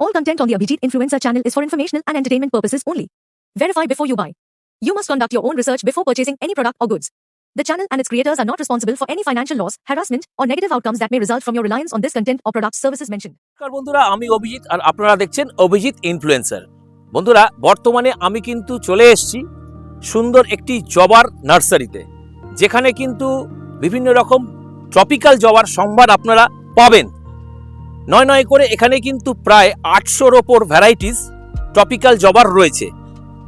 All content on the Abhijit Influencer channel is for informational and entertainment purposes only. Verify before you buy. You must conduct your own research before purchasing any product or goods. The channel and its creators are not responsible for any financial loss, harassment, or negative outcomes that may result from your reliance on this content or products services mentioned. নমস্কার বন্ধুরা আমি অভিজিৎ আর আপনারা দেখছেন Abhijit influencer বন্ধুরা বর্তমানে আমি কিন্তু চলে এসেছি সুন্দর একটি জবার নার্সারিতে যেখানে কিন্তু বিভিন্ন রকম ট্রপিক্যাল জবার সম্ভার আপনারা পাবেন নয় নয় করে এখানে কিন্তু প্রায় আটশোর ওপর ভ্যারাইটিস ট্রপিক্যাল জবার রয়েছে।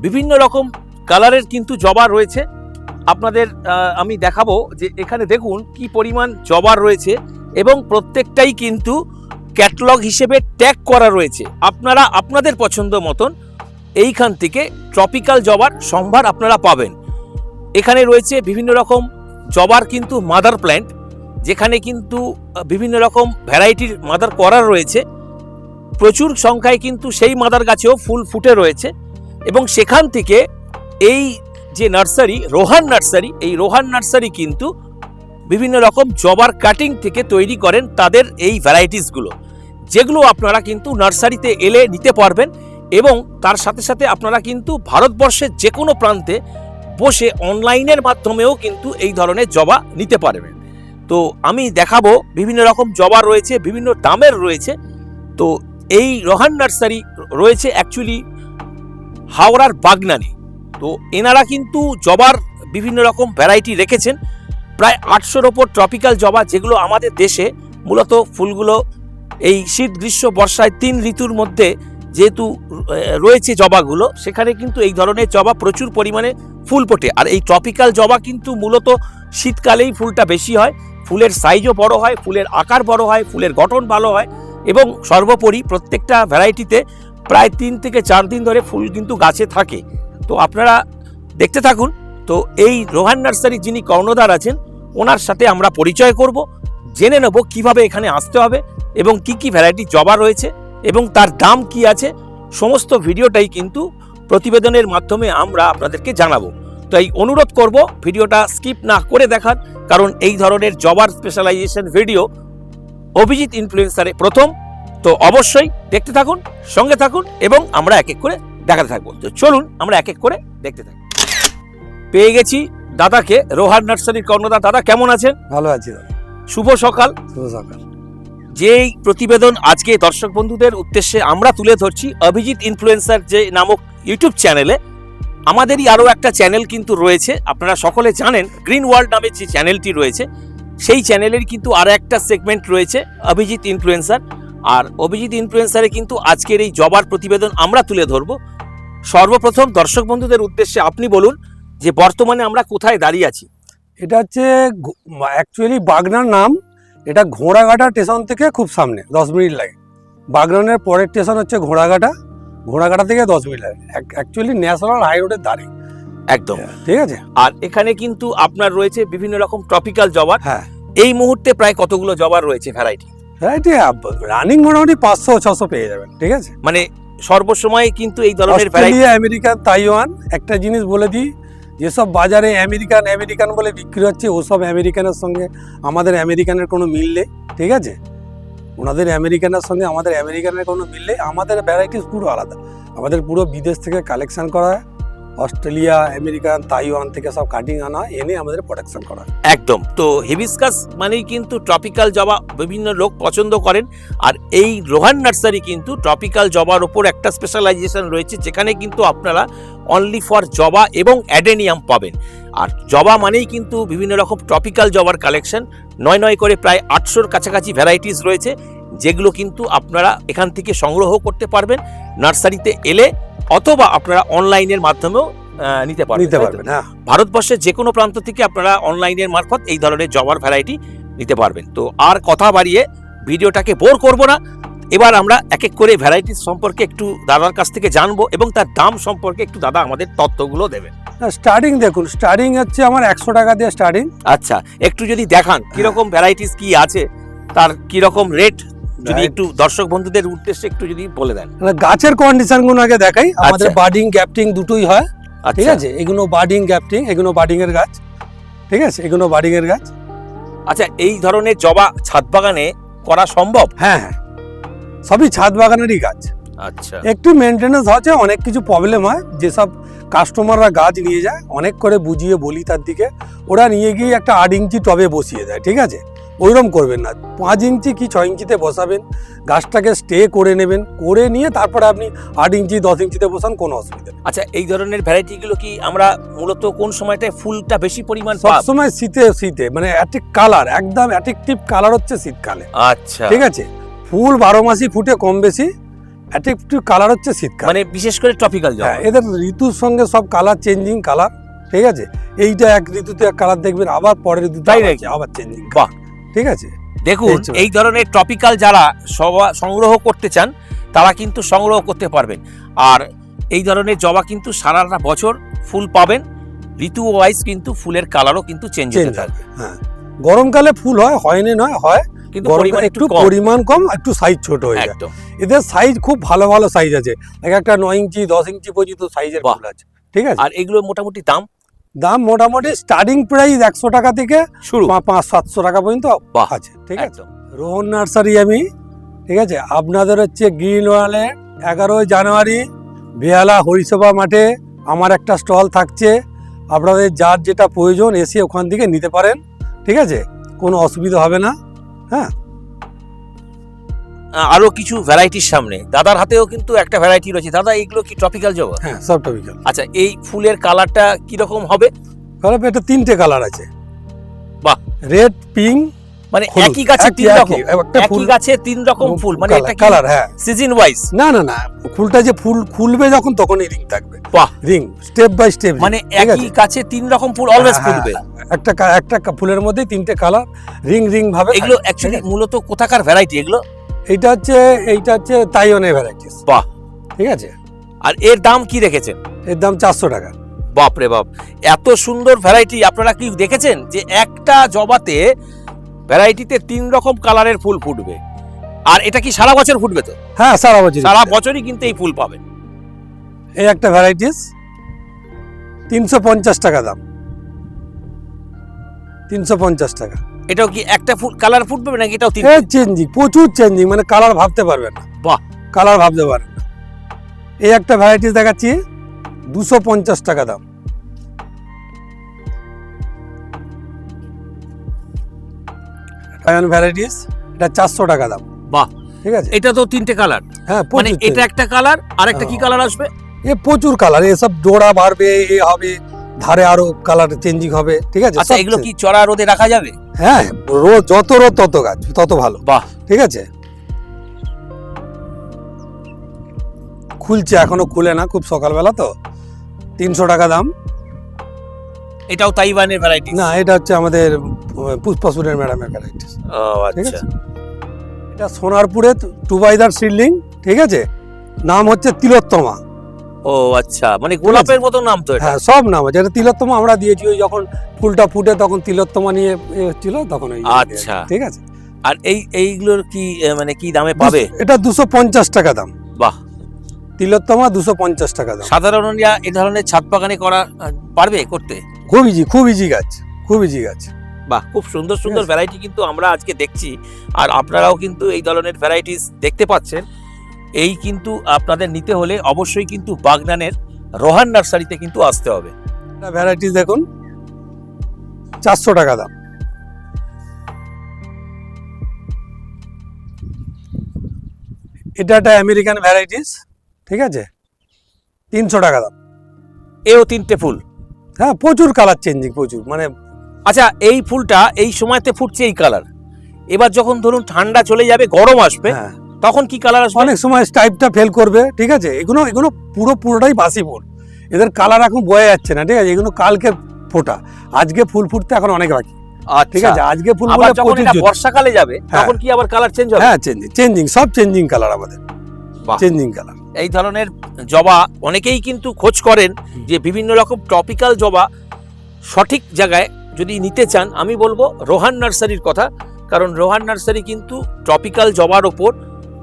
বিভিন্ন রকম কালারের কিন্তু জবা রয়েছে। আপনাদের আমি দেখাবো যে এখানে দেখুন কি পরিমাণ জবার রয়েছে এবং প্রত্যেকটাই কিন্তু ক্যাটলগ হিসেবে ট্যাগ করা রয়েছে। আপনারা আপনাদের পছন্দ মতন এইখান থেকে ট্রপিক্যাল জবার সম্ভার আপনারা পাবেন। এখানে রয়েছে বিভিন্ন রকম জবার কিন্তু মাদার প্ল্যান্ট যেখানে কিন্তু বিভিন্ন রকম ভ্যারাইটির মাদার করা রয়েছে। প্রচুর সংখ্যায় কিন্তু সেই মাদার গাছেও ফুল ফুটে রয়েছে এবং সেখান থেকে এই যে নার্সারি, রোহান নার্সারি, এই রোহান নার্সারি কিন্তু বিভিন্ন রকম জবার কাটিং থেকে তৈরি করেন তাদের এই ভ্যারাইটিসগুলো যেগুলো আপনারা কিন্তু নার্সারিতে এলে নিতে পারবেন এবং তার সাথে সাথে আপনারা কিন্তু ভারতবর্ষের যে কোনো প্রান্তে বসে অনলাইনের মাধ্যমেও কিন্তু এই ধরনের জবা নিতে পারবেন। তো আমি দেখাবো বিভিন্ন রকম জবা রয়েছে, বিভিন্ন দামের রয়েছে। তো এই রোহান নার্সারি রয়েছে অ্যাকচুয়ালি হাওড়ার বাগনানে। তো এনারা কিন্তু জবার বিভিন্ন রকম ভ্যারাইটি রেখেছেন। প্রায় আটশোর ওপর ট্রপিক্যাল জবা যেগুলো আমাদের দেশে মূলত ফুলগুলো এই শীত, গ্রীষ্ম, বর্ষায় তিন ঋতুর মধ্যে যেহেতু রয়েছে জবাগুলো, সেখানে কিন্তু এই ধরনের জবা প্রচুর পরিমাণে ফুল ফোটে। আর এই ট্রপিক্যাল জবা কিন্তু মূলত শীতকালেই ফুলটা বেশি হয়। ফুলের সাইজও বড় হয়, ফুলের আকার বড় হয়, ফুলের গঠন ভালো হয় এবং সর্বোপরি প্রত্যেকটা ভ্যারাইটিতে প্রায় তিন থেকে চার দিন ধরে ফুল কিন্তু গাছে থাকে। তো আপনারা দেখতে থাকুন। তো এই রোহান নার্সারি যিনি কর্ণধার আছেন, ওনার সাথে আমরা পরিচয় করব, জেনে নেব কীভাবে এখানে আসতে হবে এবং কি কি ভ্যারাইটি জবা রয়েছে এবং তার দাম কি আছে। সমস্ত ভিডিওটাই কিন্তু প্রতিবেদনের মাধ্যমে আমরা আপনাদেরকে জানাব। তাই অনুরোধ করব ভিডিওটা স্কিপ না করে দেখান কারণ এই ধরনের জবার স্পেশালাইজেশন ভিডিও অভিজিৎ ইনফ্লুয়েন্সারে প্রথম। তো অবশ্যই দেখতে থাকুন সঙ্গে থাকুন এবং আমরা এক এক করে দেখাতে থাকব। তো চলুন আমরা এক এক করে দেখতে থাকি। পেয়ে গেছি দাদাকে রোহান নার্সারির কর্ণদা দাদা কেমন আছেন? ভালো আছি দাদা। শুভ সকাল। শুভ সকাল। যেই প্রতিবেদন আজকে দর্শক বন্ধুদের উদ্দেশ্যে আমরা তুলে ধরছি অভিজিৎ ইনফ্লুয়েন্সার যে নামক ইউটিউব চ্যানেলে আমাদেরই আরও একটা চ্যানেল কিন্তু রয়েছে। আপনারা সকলে জানেন গ্রিন ওয়ার্ল্ড নামে যে চ্যানেলটি রয়েছে, সেই চ্যানেলের কিন্তু আর একটা সেগমেন্ট রয়েছে, অভিজিৎ ইনফ্লুয়েন্সার আর অভিজিৎ ইনফ্লুয়েন্সারে কিন্তু আজকের এই জবার প্রতিবেদন আমরা তুলে ধরব। সর্বপ্রথম দর্শক বন্ধুদের উদ্দেশ্যে আপনি বলুন যে বর্তমানে আমরা কোথায় দাঁড়িয়ে আছি। এটা হচ্ছে অ্যাকচুয়ালি বাগনার নাম। এটা ঘোড়াঘাটা স্টেশন থেকে খুব সামনে, দশ মিনিট লাগে। বাগনানের পরের স্টেশন হচ্ছে ঘোড়াঘাটা। ঘোড়াঘাটা থেকে দশ মিনিট লাগে অ্যাকচুয়ালি ন্যাশনাল হাই রোডের ধারে। একদম। ঠিক আছে? আর এখানে কিন্তু আপনার রয়েছে বিভিন্ন রকম ট্রপিক্যাল জবার। হ্যাঁ। এই মুহূর্তে প্রায় কতগুলো জবার রয়েছে ভ্যারাইটি ভ্যারাইটি রানিং মোটামুটি পাঁচশো ছশো পেয়ে যাবেন ঠিক আছে? মানে সর্বসময় কিন্তু এই ধরনের ভ্যারাইটি আমেরিকান তাইওয়ান একটা জিনিস বলে দিই যেসব বাজারে আমেরিকান আমেরিকান বলে বিক্রি হচ্ছে ওসব আমেরিকানের সঙ্গে আমাদের আমেরিকানের কোনো মিল নেই ঠিক আছে? ওনাদের আমেরিকানের সঙ্গে আমাদের আমেরিকানের কোনো মিললে আমাদের ভ্যারাইটিস পুরো আলাদা। আমাদের পুরো বিদেশ থেকে কালেকশান করা হয় অস্ট্রেলিয়া আমেরিকান তাইওয়ান থেকে সব কাটিং আনা, এনে আমাদের প্রোডাকশন করা। একদম। তো হেবিসকাস মানেই কিন্তু ট্রপিক্যাল জবা বিভিন্ন লোক পছন্দ করেন। আর এই রোহান নার্সারি কিন্তু ট্রপিক্যাল জবার ওপর একটা স্পেশালাইজেশন রয়েছে, যেখানে কিন্তু আপনারা অনলি ফর জবা এবং অ্যাডেনিয়াম পাবেন। আর জবা মানেই কিন্তু বিভিন্ন রকম ট্রপিক্যাল জবার কালেকশন নয় নয় করে প্রায় আটশোর কাছাকাছি ভ্যারাইটিস রয়েছে, যেগুলো কিন্তু আপনারা এখান থেকে সংগ্রহ করতে পারবেন। নার্সারিতে এলে অথবা আপনারা অনলাইনের মাধ্যমেও নিতে পারবেন নিতে পারবেন হ্যাঁ। ভারতবর্ষের যে কোনো প্রান্ত থেকে আপনারা অনলাইনের মারফত এই ধরনের জবার ভ্যারাইটি নিতে পারবেন। তো আর কথা বাড়িয়ে ভিডিওটাকে বোর করব না। এবার আমরা এক এক করে ভ্যারাইটিস সম্পর্কে একটু দাদার কাছ থেকে জানব এবং তার দাম সম্পর্কে একটু দাদা আমাদের তথ্যগুলো দেবেন স্টার্টিং দেখুন স্টার্টিং হচ্ছে আমার একশো টাকা দিয়ে স্টার্টিং আচ্ছা একটু যদি দেখান কীরকম ভ্যারাইটিস কি আছে তার কীরকম রেট যদি একটু দর্শক বন্ধুদের উদ্দেশ্যে একটু যদি বলে দেন। মানে গাছের কন্ডিশনগুলো আগে দেখাই। আমাদের আচ্ছা। বার্ডিং গ্যাপটিং দুটোই হয় ঠিক আচ্ছা। আছে? এগুলো বার্ডিং গ্যাপটিং এগুলো বার্ডিং এর গাছ ঠিক আছে? এগুলো বার্ডিং এর গাছ। আচ্ছা এই ধরনের জবা ছাদ বাগানে করা সম্ভব? হ্যাঁ হ্যাঁ। সবই ছাদ বাগানেরই গাছ। আচ্ছা। একটু মেনটেনেন্স হচ্ছে অনেক কিছু প্রবলেম হয়। যেসব কাস্টমাররা গাছ নিয়ে যায় অনেক করে বুঝিয়ে বলি তার দিকে। ওরা নিয়ে গিয়ে একটা আট ইঞ্চি টবে বসিয়ে দেয় ঠিক আছে? ওইরকম করবেন না। পাঁচ ইঞ্চি কি ছয় ইঞ্চিতে বসাবেন গাছটাকে স্টে করে নেবেন করে নিয়ে তারপরে আপনি আট ইঞ্চি দশ ইঞ্চিতে বসান কোনো অসুবিধা নেই। আচ্ছা এই ধরনের ভ্যারাইটিগুলো কি আমরা মূলত কোন সময়টায় ফুলটা বেশি পরিমাণ সবসময় শীতে শীতে মানে অ্যাটিক কালার একদম অ্যাট্রাকটিভ কালার হচ্ছে শীতকালে। আচ্ছা। ঠিক আছে? ফুল বারো মাসই ফুটে কম বেশি অ্যাট্রাকটিভ কালার হচ্ছে শীতকাল। মানে বিশেষ করে ট্রপিক্যাল হ্যাঁ এদের ঋতুর সঙ্গে সব কালার চেঞ্জিং কালার ঠিক আছে? এইটা এক ঋতুতে এক কালার দেখবেন আবার পরের ঋতুতে আবার চেঞ্জিং বাহ। ঠিক আছে? দেখুন এই ধরনের টপিক্যাল যারা সংগ্রহ করতে চান তারা কিন্তু সংগ্রহ করতে পারবেন। আর এই ধরনের জবা কিন্তু সারাটা বছর ফুল পাবেন ঋতু ওয়াইজ কিন্তু ফুলের কালারও কিন্তু চেঞ্জ হতে থাকবে। হ্যাঁ। গরমকালে ফুল হয় হয়নি নয় হয়। কিন্তু পরিমাণ একটু পরিমাণ কম একটু সাইজ ছোট হয়ে যায়। এদের সাইজ খুব ভালো ভালো সাইজ আছে। এক একটা নয় ইঞ্চি দশ ইঞ্চি পর্যন্ত সাইজের। ফুল আছে। ঠিক আছে? আর এগুলোর মোটামুটি দাম? দাম মোটামুটি স্টার্টিং প্রাইস একশো টাকা থেকে শুরু। পাঁচ সাতশো টাকা পর্যন্ত। আছে ঠিক আছে? রোহন নার্সারি আমি ঠিক আছে? আপনাদের হচ্ছে গ্রিন ওয়ালে এগারোই জানুয়ারি বেহালা হরিসভা মাঠে আমার একটা স্টল থাকছে। আপনাদের যার যেটা প্রয়োজন এসে ওখান থেকে নিতে পারেন ঠিক আছে? কোনো অসুবিধা হবে না আহ, আরও কিছু ভ্যারাইটির সামনে। দাদার হাতেও কিন্তু একটা ভ্যারাইটি রয়েছে। দাদা এইগুলো কি টপিক্যাল জবা? হ্যাঁ সব টপিক্যাল আচ্ছা এই ফুলের কালারটা কীরকম হবে? কালার এটা তিনটে কালার আছে। বাহ। রেড পিঙ্ক মানে একই গাছে তিন রকম? একটা ফুল একই গাছে তিন রকম ফুল। মানে এটা কালার হ্যাঁ। সিজন ওয়াইজ না না না। ফুলটা যে ফুল খুলবে যখন তখনই রিং থাকবে। বাহ। রিং স্টেপ বাই স্টেপ মানে একই গাছে তিন রকম ফুল অলওয়েজ হ্যাঁ, ফুলবে? একটা একটা ফুলের মধ্যে তিনটে কালার রিং রিং ভাবে এগুলো অ্যাকচুয়ালি মূলত কোথাকার ভ্যারাইটি এগুলো এইটা হচ্ছে এইটা হচ্ছে তাইওয়ানের ভ্যারাইটিস বাহ। ঠিক আছে? আর এর দাম কি রেখেছেন? এর দাম চারশো টাকা। বাপ রে বাপ। এত সুন্দর ভ্যারাইটি আপনারা কি দেখেছেন যে একটা জবাতে ভ্যারাইটিতে তিন রকম কালারের ফুল ফুটবে? আর এটা কি সারা বছর ফুটবে তো? হ্যাঁ সারা বছর সারা বছরই কিন্তু এই ফুল পাবেন। এই একটা ভ্যারাইটিস তিনশো পঞ্চাশ টাকা দাম। তিনশো পঞ্চাশ টাকা। এটাও কি একটা ফুট কালার ফুট ফুটবে নাকি এটাও তিন চেঞ্জিং প্রচুর চেঞ্জিং মানে কালার ভাবতে পারবেন না। বাহ। কালার ভাবতে পারবেন না। এই একটা ভ্যারাইটিস দেখাচ্ছি দুশো পঞ্চাশ টাকা দাম। ভ্যারাইটিস এটা চারশো টাকা দাম। বাহ। ঠিক আছে? এটা তো তিনটে কালার হ্যাঁ মানে এটা একটা কালার আর একটা কি হ্যাঁ। কালার আসবে? এ প্রচুর কালার এসব জোড়া বাড়বে এ হবে। ধারে আরও কালার চেঞ্জিং হবে ঠিক আছে? আচ্ছা এগুলো কি চড়া রোদে রাখা যাবে? হ্যাঁ রোদ যত রোদ তত গাছ তত ভালো। বাহ। ঠিক আছে? খুলছে এখনও খুলে না খুব সকালবেলা তো। তিনশো টাকা দাম। এটাও তাইওয়ানের ভ্যারাইটি না এটা হচ্ছে আমাদের পুষ্পাসুরের ম্যাডামের ও আচ্ছা। আছে? এটা সোনারপুরে টু বাইদার সিডলিং ঠিক আছে? নাম হচ্ছে তিলোত্তমা। ও আচ্ছা। মানে গোলাপের মতো নাম তো হ্যাঁ সব নাম। আছে এটা তিলোত্তমা আমরা দিয়েছি ওই যখন ফুলটা ফুটে তখন তিলোত্তমা নিয়ে এ ছিল তখন ওই আচ্ছা। ঠিক আছে? আর এই এইগুলোর কি মানে কি দামে পাবে? এটা দুশো পঞ্চাশ টাকা দাম। বাহ। তিলোত্তমা দুশো পঞ্চাশ টাকা দাম। সাধারণরা এই ধরনের ছাদ বাগানে করা পারবে করতে? খুব ইজি খুব ইজি গাছ খুব ইজি গাছ। বাহ খুব সুন্দর সুন্দর ভ্যারাইটি কিন্তু আমরা আজকে দেখছি। আর আপনারাও কিন্তু এই ধরনের ভ্যারাইটিস দেখতে পাচ্ছেন। এই কিন্তু আপনাদের নিতে হলে অবশ্যই কিন্তু বাগনানের রোহান নার্সারিতে কিন্তু আসতে হবে। ভ্যারাইটিস দেখুন। চারশো টাকা দাম। এটা একটা আমেরিকান ভ্যারাইটিস ঠিক আছে? তিনশো টাকা দাম। এও তিনটে ফুল? হ্যাঁ প্রচুর কালার চেঞ্জিং প্রচুর। মানে আচ্ছা এই ফুলটা এই সময়তে ফুটছে এই কালার এবার যখন ধরুন ঠান্ডা চলে যাবে গরম আসবে হ্যাঁ। তখন কি কালার আসবে? অনেক সময় স্টাইপটা ফেল করবে ঠিক আছে? এগুলো এগুলো পুরো পুরোটাই বাসি ফুল। এদের কালার এখন বয়ে যাচ্ছে না ঠিক আছে? এগুলো কালকে ফোটা আজকে ফুল ফুটতে এখন অনেক বাকি। ঠিক আছে? আজকে ফুল ফুলে যখন এটা বর্ষাকালে যাবে হ্যাঁ। তখন কি আবার কালার চেঞ্জ হবে? হ্যাঁ চেঞ্জিং চেঞ্জিং সব চেঞ্জিং কালার আমাদের। চেঞ্জিং কালার এই ধরনের জবা অনেকেই কিন্তু খোঁজ করেন যে বিভিন্ন রকম টপিক্যাল জবা সঠিক জায়গায় যদি নিতে চান আমি বলব রোহান নার্সারির কথা। কারণ রোহান নার্সারি কিন্তু টপিক্যাল জবার ওপর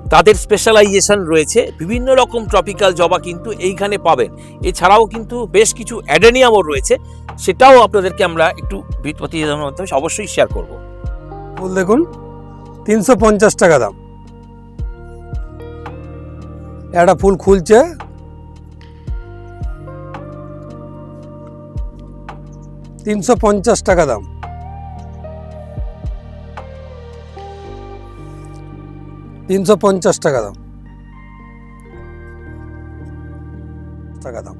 তাদের স্পেশালাইজেশন রয়েছে। বিভিন্ন রকম ট্রপিক্যাল জবা কিন্তু এইখানে পাবেন। এছাড়াও কিন্তু বেশ কিছু অ্যাডেনিয়ামও রয়েছে। সেটাও আপনাদেরকে আমরা একটু প্রতিবেদনের মাধ্যমে অবশ্যই শেয়ার করব। ফুল দেখুন, তিনশো পঞ্চাশ টাকা দাম। একটা ফুল খুলছে। তিনশো পঞ্চাশ টাকা দাম। তিনশো পঞ্চাশ টাকা দাম। টাকা দাম।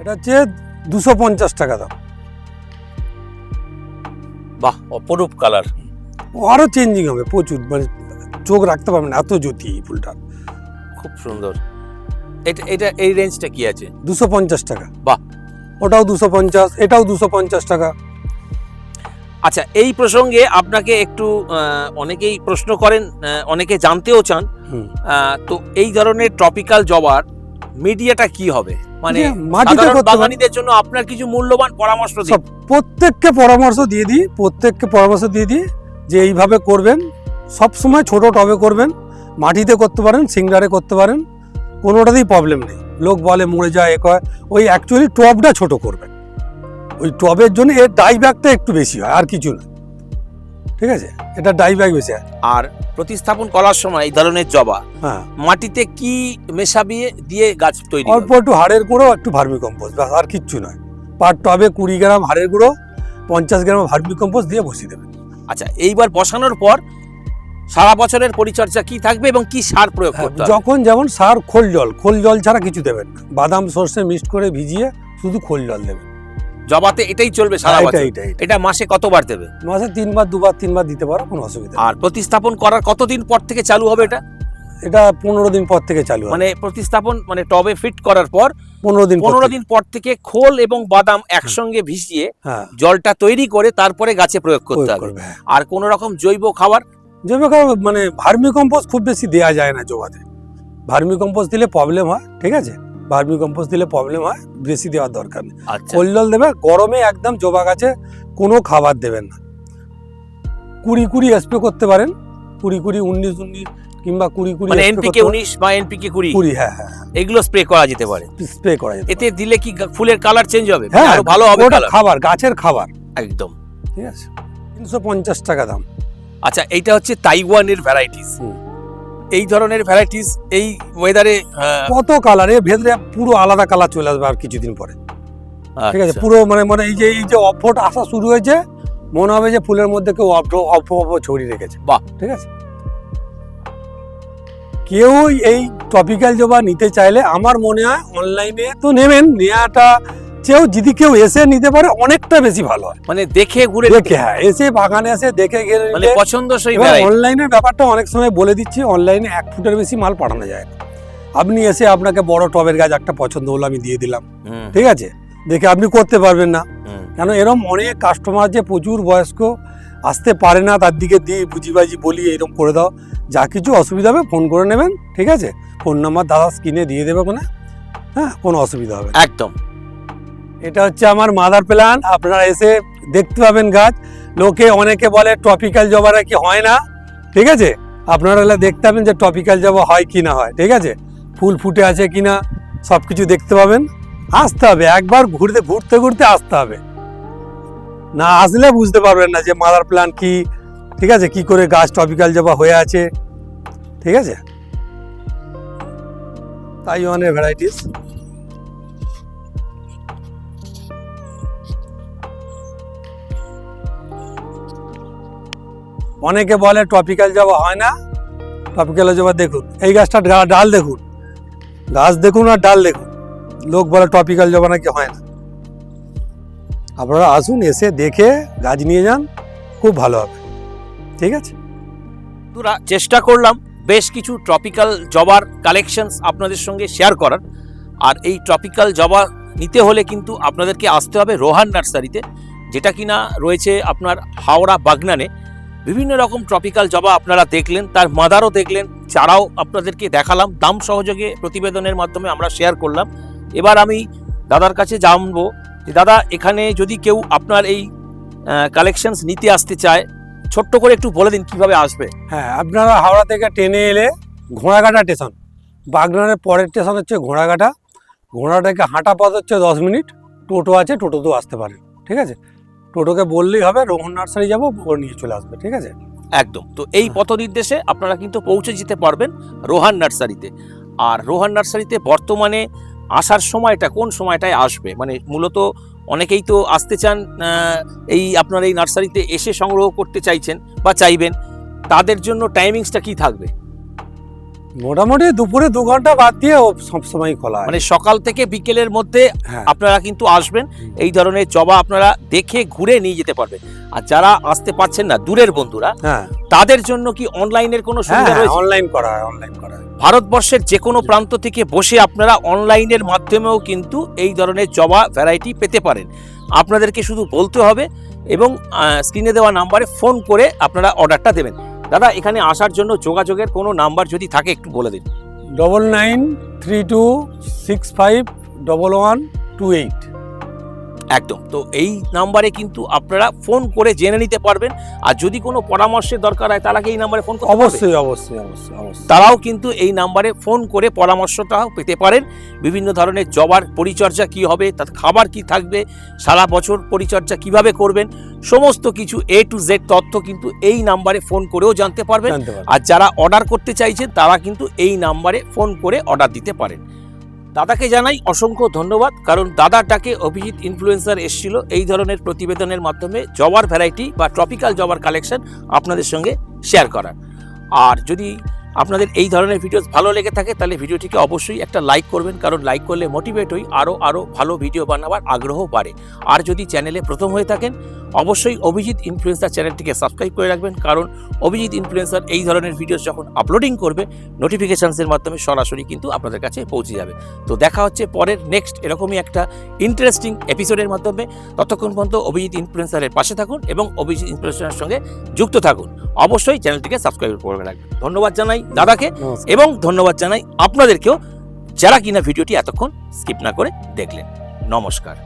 এটা হচ্ছে দুশো পঞ্চাশ টাকা দাম। বাহ অপরূপ কালার। আরও চেঞ্জিং হবে প্রচুর মানে চোখ রাখতে পারবেন না, এত জ্যোতি এই ফুলটা। খুব সুন্দর। এটা এটা এই রেঞ্জটা কি আছে? দুশো পঞ্চাশ টাকা। বাহ। ওটাও দুশো পঞ্চাশ এটাও দুশো পঞ্চাশ টাকা। আচ্ছা এই প্রসঙ্গে আপনাকে একটু অনেকেই প্রশ্ন করেন অনেকে জানতেও চান। তো এই ধরনের ট্রপিক্যাল জবার মিডিয়াটা কি হবে? মানে বাগানীদের জন্য আপনার কিছু মূল্যবান পরামর্শ দিন। প্রত্যেককে পরামর্শ দিয়ে দিই প্রত্যেককে পরামর্শ দিয়ে দিই যে এইভাবে করবেন। সব সময় ছোট টবে করবেন মাটিতে করতে পারেন সিংড়ারে করতে পারেন কোনোটাতেই প্রবলেম নেই। লোক বলে মরে যায় এ কয়। ওই অ্যাকচুয়ালি টবটা ছোট করবেন ওই টবের জন্য এর ডাই ব্যাগটা একটু বেশি হয় আর কিছু না। ঠিক আছে? এটা ডাই ব্যাগ বেশি হয়। আর প্রতিস্থাপন করার সময় এই ধরনের জবা হ্যাঁ। মাটিতে কি মেশাবিয়ে দিয়ে গাছ তৈরি অল্প একটু হাড়ের গুঁড়ো একটু ভার্মি কম্পোস্ট ব্যাস আর কিচ্ছু নয়। পার টবে কুড়ি গ্রাম হাড়ের গুঁড়ো পঞ্চাশ গ্রাম ভার্মি কম্পোস্ট দিয়ে বসিয়ে দেবেন আচ্ছা এইবার বসানোর পর সারা বছরের পরিচর্যা কি থাকবে এবং কি সার প্রয়োগ হ্যাঁ, করতে হবে? যখন যেমন সার খোল জল খোল জল ছাড়া কিছু দেবেন না। বাদাম সর্ষে মিক্সড করে ভিজিয়ে শুধু খোল জল দেবেন। জবাতে এটাই চলবে সারা হ্যাঁ, বছর? এটা মাসে কতবার দেবে? মাসে তিনবার দুবার তিনবার দিতে পারো কোনো অসুবিধা আর প্রতিস্থাপন করার কতদিন পর থেকে চালু হবে এটা? এটা পনেরো দিন পর থেকে চালু মানে প্রতিস্থাপন মানে টবে ফিট করার পর পনেরো দিন পনেরো দিন পর থেকে খোল এবং বাদাম একসঙ্গে ভিজিয়ে হ্যাঁ। জলটা তৈরি করে তারপরে গাছে প্রয়োগ করতে হবে। আর কোন রকম জৈব খাবার জৈব খাবার মানে ভার্মি কম্পোস্ট খুব বেশি দেওয়া যায় না জবাতে ভার্মি কম্পোস্ট দিলে প্রবলেম হয় ঠিক আছে? ভার্মি কম্পোস্ট দিলে প্রবলেম হয় বেশি দেওয়ার দরকার নেই। আচ্ছা। খোল জল দেবে গরমে একদম জবা গাছে কোনো খাবার দেবেন না। কুড়ি কুড়ি স্প্রে করতে পারেন কুড়ি কুড়ি উনিশ উনিশ কিংবা কুড়ি কুড়ি মানে এনপিকে উনিশ বা এনপিকে কুড়ি? কুড়ি হ্যাঁ হ্যাঁ এগুলো স্প্রে করা যেতে পারে। স্প্রে করা যেতে এতে দিলে কি ফুলের কালার চেঞ্জ হবে? হ্যাঁ ভালো হবে খাবার গাছের খাবার। একদম। ঠিক আছে? তিনশো পঞ্চাশ টাকা দাম। আচ্ছা এইটা হচ্ছে তাইওয়ানের ভ্যারাইটিস এই ধরনের ভ্যারাইটিস এই ওয়েদারে কত কালার ভেতরে পুরো আলাদা কালার চলে আসবে আর কিছুদিন পরে। ঠিক আছে আচ্ছা। পুরো মানে মানে এই যে এই যে অফট আসা শুরু হয়েছে মনে হবে যে ফুলের মধ্যে কেউ অফ অফ অফ ছড়িয়ে রেখেছে। বাহ। ঠিক আছে? কেউ এই টপিক্যাল জবা নিতে চাইলে আমার মনে হয় অনলাইনে তো নেবেন নেওয়াটা চেয়েও যদি কেউ এসে নিতে পারে অনেকটা বেশি ভালো হয়। মানে দেখে ঘুরে দেখে হ্যাঁ এসে বাগানে এসে দেখে গেলে মানে পছন্দসই অনলাইনের ব্যাপারটা অনেক সময় বলে দিচ্ছি অনলাইনে এক ফুটের বেশি মাল পাঠানো যায় আপনি এসে আপনাকে বড় টবের গাছ একটা পছন্দ হলো আমি দিয়ে দিলাম। ঠিক আছে? দেখে আপনি করতে পারবেন না। কেন এরম অনেক কাস্টমার যে প্রচুর বয়স্ক আসতে পারে না তার দিকে দিয়ে বুঝিবাজি বলি এরকম করে দাও। যা কিছু অসুবিধা হবে ফোন করে নেবেন ঠিক আছে? ফোন নাম্বার দাদা স্ক্রিনে দিয়ে দেবে কোনো হ্যাঁ কোনো অসুবিধা হবে একদম। এটা হচ্ছে আমার মাদার প্ল্যান আপনারা এসে দেখতে পাবেন গাছ। লোকে অনেকে বলে টপিক্যাল জবা নাকি হয় না। ঠিক আছে? আপনারা দেখতে পাবেন যে টপিক্যাল জবা হয় কি না হয়। ঠিক আছে? ফুল ফুটে আছে কি না সব কিছু দেখতে পাবেন। আসতে হবে। একবার ঘুরতে ঘুরতে ঘুরতে আসতে হবে। না আসলে বুঝতে পারবেন না যে মাদার প্ল্যান কি। ঠিক আছে? কি করে গাছ টপিক্যাল জবা হয়ে আছে। ঠিক আছে? তাইওয়ানের ভ্যারাইটিস অনেকে বলে টপিক্যাল জবা হয় না। টপিক্যাল জবা দেখুন, এই গাছটা ডাল দেখুন। গাছ দেখুন আর ডাল দেখুন। লোক বলে টপিক্যাল জবা নাকি হয় না। আপনারা আসুন, এসে দেখে গাছ নিয়ে যান, খুব ভালো হবে। ঠিক আছে? বন্ধুরা, চেষ্টা করলাম বেশ কিছু ট্রপিক্যাল জবার কালেকশনস আপনাদের সঙ্গে শেয়ার করার। আর এই ট্রপিক্যাল জবা নিতে হলে কিন্তু আপনাদেরকে আসতে হবে রোহান নার্সারিতে, যেটা কিনা রয়েছে আপনার হাওড়া বাগনানে। বিভিন্ন রকম ট্রপিক্যাল জবা আপনারা দেখলেন, তার মাদারও দেখলেন, চারাও আপনাদেরকে দেখালাম, দাম সহযোগে প্রতিবেদনের মাধ্যমে আমরা শেয়ার করলাম। এবার আমি দাদার কাছে জানব যে, দাদা, এখানে যদি কেউ আপনার এই কালেকশনস নিতে আসতে চায়, ছোট্ট করে একটু বলে দিন কীভাবে আসবে? হ্যাঁ আপনারা হাওড়া থেকে ট্রেনে এলে ঘোড়াঘাটা স্টেশন বাগনানের পরের স্টেশন হচ্ছে ঘোড়াঘাটা। ঘোড়াটাকে হাঁটা পথ হচ্ছে দশ মিনিট, টোটো আছে, টোটোতেও আসতে পারেন, ঠিক আছে? টোটোকে বললেই হবে, রোহন নার্সারি যাব ও নিয়ে চলে আসবে, ঠিক আছে? একদম। তো এই পথ নির্দেশে আপনারা কিন্তু পৌঁছে যেতে পারবেন রোহান নার্সারিতে। আর রোহান নার্সারিতে বর্তমানে আসার সময়টা কোন সময়টায় আসবে? মানে মূলত অনেকেই তো আসতে চান এই আপনার এই নার্সারিতে এসে সংগ্রহ করতে চাইছেন বা চাইবেন, তাদের জন্য টাইমিংসটা কি থাকবে? মোটামুটি দুপুরে দু ঘণ্টা বাদ দিয়ে সবসময় খোলা মানে সকাল থেকে বিকেলের মধ্যে হ্যাঁ। আপনারা কিন্তু আসবেন। এই ধরনের জবা আপনারা দেখে ঘুরে নিয়ে যেতে পারবেন। আর যারা আসতে পারছেন না দূরের বন্ধুরা হ্যাঁ। তাদের জন্য কি অনলাইনের কোনো হ্যাঁ সুবিধা রয়েছে? অনলাইন করা হয় অনলাইন করা হয়। ভারতবর্ষের যে কোনো প্রান্ত থেকে বসে আপনারা অনলাইনের মাধ্যমেও কিন্তু এই ধরনের জবা ভ্যারাইটি পেতে পারেন। আপনাদেরকে শুধু বলতে হবে এবং স্ক্রিনে দেওয়া নাম্বারে ফোন করে আপনারা অর্ডারটা দেবেন। দাদা, এখানে আসার জন্য যোগাযোগের কোনো নাম্বার যদি থাকে একটু বলে দিন। Double nine three two six five double one two eight একদম। তো এই নাম্বারে কিন্তু আপনারা ফোন করে জেনে নিতে পারবেন। আর যদি কোনো পরামর্শের দরকার হয় কি এই নাম্বারে ফোন করতে অবশ্যই অবশ্যই অবশ্যই অবশ্যই। তারাও কিন্তু এই নাম্বারে ফোন করে পরামর্শটাও পেতে পারেন। বিভিন্ন ধরনের জবার পরিচর্যা কি হবে তার খাবার কি থাকবে সারা বছর পরিচর্যা কীভাবে করবেন সমস্ত কিছু এ টু জেড তথ্য কিন্তু এই নাম্বারে ফোন করেও জানতে পারবেন। আর যারা অর্ডার করতে চাইছেন তারা কিন্তু এই নাম্বারে ফোন করে অর্ডার দিতে পারেন। দাদাকে জানাই অসংখ্য ধন্যবাদ, কারণ দাদার ডাকে অভিজিৎ ইনফ্লুয়েন্সার এসেছিল এই ধরনের প্রতিবেদনের মাধ্যমে জবার ভ্যারাইটি বা ট্রপিক্যাল জবার কালেকশন আপনাদের সঙ্গে শেয়ার করার। আর যদি আপনাদের এই ধরনের ভিডিও ভালো লেগে থাকে, তাহলে ভিডিওটিকে অবশ্যই একটা লাইক করবেন, কারণ লাইক করলে মোটিভেট হই আরও আরও ভালো ভিডিও বানাবার আগ্রহ বাড়ে। আর যদি চ্যানেলে প্রথম হয়ে থাকেন, অবশ্যই অভিজিৎ ইনফ্লুয়েন্সার চ্যানেলটিকে সাবস্ক্রাইব করে রাখবেন, কারণ অভিজিৎ ইনফ্লুয়েন্সার এই ধরনের ভিডিও যখন আপলোডিং করবে নোটিফিকেশানসের মাধ্যমে সরাসরি কিন্তু আপনাদের কাছে পৌঁছে যাবে। তো দেখা হচ্ছে পরের নেক্সট এরকমই একটা ইন্টারেস্টিং এপিসোডের মাধ্যমে। ততক্ষণ পর্যন্ত অভিজিৎ ইনফ্লুয়েন্সারের পাশে থাকুন এবং অভিজিৎ ইনফ্লুয়েন্সারের সঙ্গে যুক্ত থাকুন। অবশ্যই চ্যানেলটিকে সাবস্ক্রাইব করে রাখবেন। ধন্যবাদ জানাই। দাদাকে এবং ধন্যবাদ জানাই আপনাদেরকেও যারা কিনা ভিডিওটি এতক্ষণ স্কিপ না করে দেখলেন। নমস্কার।